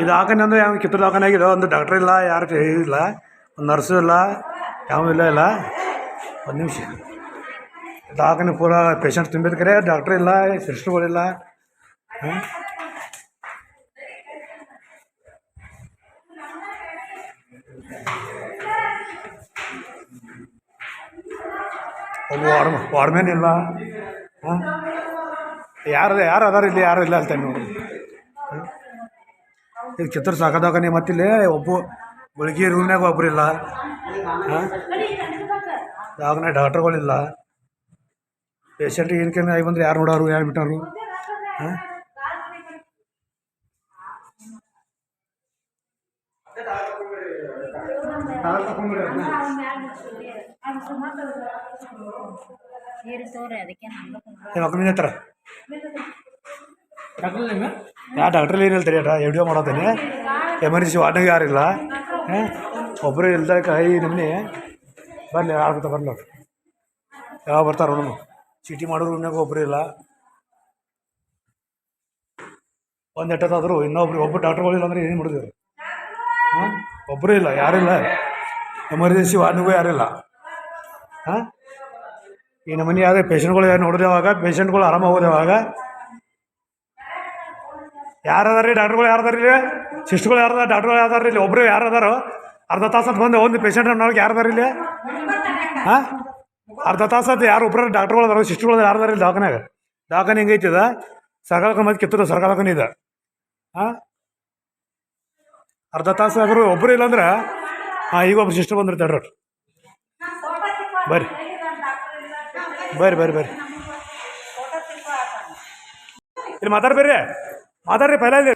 ಇದು ಹಾಕನೆ ಯಾವ ಕಿತ್ತೂರು ದವಾಖಾನೆ ಒಂದು ಡಾಕ್ಟ್ರ್ ಇಲ್ಲ, ಯಾರು ಇಲ್ಲ, ಒಂದು ನರ್ಸು ಇಲ್ಲ ಯಾವ ಇಲ್ಲ ಇಲ್ಲ. ಒಂದು ನಿಮಿಷ. ದವಾಖಾನೆ ಪೂರ ಪೇಷಂಟ್ ತುಂಬಿದ ಕರೆ ಡಾಕ್ಟ್ರ್ ಇಲ್ಲ ಸಿಸ್ಟರ್ಗಳಿಲ್ಲ ಹಾಂ ಒಬ್ಬ ವಾರ್ಮ್ ವಾರ್ಮೇನ್ ಇಲ್ಲ. ಹಾಂ ಯಾರು ಯಾರು ಅದಾರ ಇಲ್ಲಿ, ಯಾರು ಇಲ್ಲ ಅಂತ ನೋಡಿ. ಇದು ಸಾಕದಾಗ ಸಾಕದಾಗನೆ ಮತ್ತಿಲ್ಲಿ ಒಬ್ಬ ಗುಳಿಗೆ ರೂಮ್ನಾಗ ಒಬ್ರು ಇಲ್ಲ. ಹಾಂ? ದವಾಖಾನೆ ಡಾಕ್ಟ್ರುಗಳಿಲ್ಲ. ಪೇಷಂಟಿಗೆ ಏನಕ್ಕೆ ಆಗಿ ಬಂದ್ರೆ ಯಾರು ನೋಡೋರು ಯಾರು ಬಿಟ್ಟರು? ಹಾಂ? ತೋರಿ ಅದಕ್ಕೆ ಯಾ ಡಾಕ್ಟ್ರಲ್ಲಿ ಏನು ಹೇಳ್ತಾರೆ ಏಟ ವಿಡಿಯೋ ಮಾಡೋತೇನೆ ಎಮರ್ಜೆನ್ಸಿ ವಾರ್ಡ್ನಾಗ ಯಾರಿಲ್ಲ? ಒಬ್ಬರು ಇಲ್ದಾಗ ಕೈ ನಮ್ಮನೆ ಬರಲಿ ಆಗುತ್ತೆ ಅವ್ರು ಯಾವಾಗ ಬರ್ತಾರೋ ನಮ್ಮ ಚೀಟಿ ಮಾಡೋರು ರೂಮ್ನಾಗ ಒಬ್ಬರು ಇಲ್ಲ. ಒಂದು ಎಟ್ಟತ್ತಾದ್ರು ಇನ್ನೊಬ್ರು ಒಬ್ಬರು ಡಾಕ್ಟ್ರುಗಳಿಲ್ಲ ಅಂದ್ರೆ ಏನು ಮಾಡಿದ್ರು ಹಾಂ? ಒಬ್ಬರು ಇಲ್ಲ, ಯಾರಿಲ್ಲ. ಎಮರ್ಜೆನ್ಸಿ ವಾರ್ಡ್ನಾಗೂ ಯಾರಿಲ್ಲ. ಹಾಂ? ಈ ನಮ್ಮನೆ ಯಾವುದೇ ಪೇಷಂಟ್ಗಳು ಯಾರು ನೋಡಿದೆವಾಗ ಪೇಷಂಟ್ಗಳು ಆರಾಮ ಹೋಗೋದವಾಗ ಯಾರು ಅದಾರ ರೀ ಡಾಕ್ಟ್ರುಗಳು ಯಾರು ಅದಾರ ಇಲ್ಲಿ ಸಿಸ್ಟ್ಗಳು ಡಾಕ್ಟ್ರುಗಳು ಯಾರು ಇಲ್ಲಿ? ಒಬ್ಬರು ಯಾರು ಅದಾರೋ ಅರ್ಧ ತಾಸು ಅಂತ ಬಂದು ಒಂದು ಪೇಷಂಟ್ ಅನ್ನೋ ಯಾರು ಅದಾರ ಇಲ್ಲಿ? ಹಾಂ? ಅರ್ಧ ತಾಸು ಅಂತ ಯಾರು ಒಬ್ಬರು ಡಾಕ್ಟ್ರುಗಳು ಅದಾರ ಸಿಸ್ಟ್ಗಳು ಯಾರು ಅದಾರ ಇಲ್ಲಿ ದವಾಖಾನ್ಯಾಗ? ದವಾಖಾನೆ ಹೆಂಗೈತಿ ಇದು? ಸರ್ಕಾರ ಮತ್ತೆ ಕಿತ್ತೂರು ಸರ್ಕಾರ ದವಾಖಾನೆ ಇದೆ. ಹಾಂ? ಅರ್ಧ ತಾಸು ಆದರೂ ಒಬ್ಬರು ಇಲ್ಲಾಂದ್ರೆ ಹಾಂ, ಈಗ ಒಬ್ರು ಸಿಸ್ಟರ್ ಬಂದಿರ್ತಾರೆ ಬರ್ರಿ. ಬರ್ರಿ ಬರ್ರಿ ಬರ್ರಿ. ಇಲ್ಲಿ ಮಾತಾಡ್ಬೇಡ್ರಿ. माता ने पहला